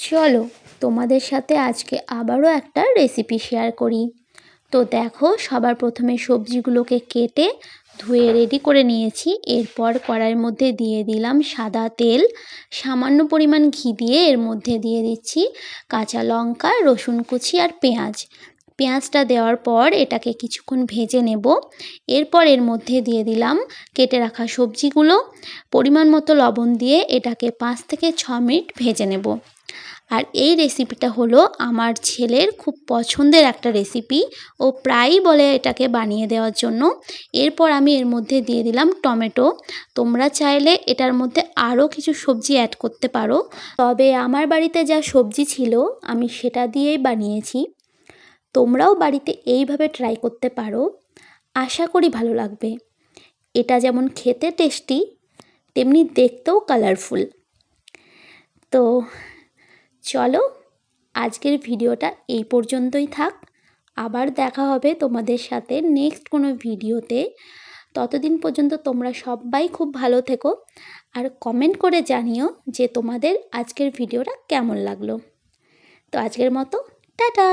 চলো, তোমাদের সাথে আজকে আবারও একটা রেসিপি শেয়ার করি। তো দেখো, সবার প্রথমে সবজিগুলোকে কেটে ধুয়ে রেডি করে নিয়েছি। এরপর কড়াইয়ের মধ্যে দিয়ে দিলাম সাদা তেল। সামান্য পরিমাণ ঘি দিয়ে এর মধ্যে দিয়ে দিচ্ছি কাঁচা লঙ্কা, রসুন কুচি আর পেঁয়াজ। পেঁয়াজটা দেওয়ার পর এটাকে কিছুক্ষণ ভেজে নেব। এরপর এর মধ্যে দিয়ে দিলাম কেটে রাখা সবজিগুলো। পরিমাণ মতো লবণ দিয়ে এটাকে পাঁচ থেকে ছ মিনিট ভেজে নেব। আর এই রেসিপিটা হলো আমার ছেলের খুব পছন্দের একটা রেসিপি। ও প্রায়ই বলে এটাকে বানিয়ে দেওয়ার জন্য। এরপর আমি এর মধ্যে দিয়ে দিলাম টমেটো। তোমরা চাইলে এটার মধ্যে আরও কিছু সবজি অ্যাড করতে পারো। তবে আমার বাড়িতে যা সবজি ছিল, আমি সেটা দিয়েই বানিয়েছি। তোমরাও বাড়িতে এইভাবে ট্রাই করতে পারো। আশা করি ভালো লাগবে। এটা যেমন খেতে টেস্টি তেমনি দেখতেও কালারফুল তো চলো, আজকের ভিডিওটা এই পর্যন্তই থাক। আবার দেখা হবে তোমাদের সাথে নেক্সট কোনো ভিডিওতে। ততদিন পর্যন্ত তোমরা সবাই খুব ভালো থেকো। আর কমেন্ট করে জানিও যে তোমাদের আজকের ভিডিওটা কেমন লাগল। তো আজকের মতো, টাটা!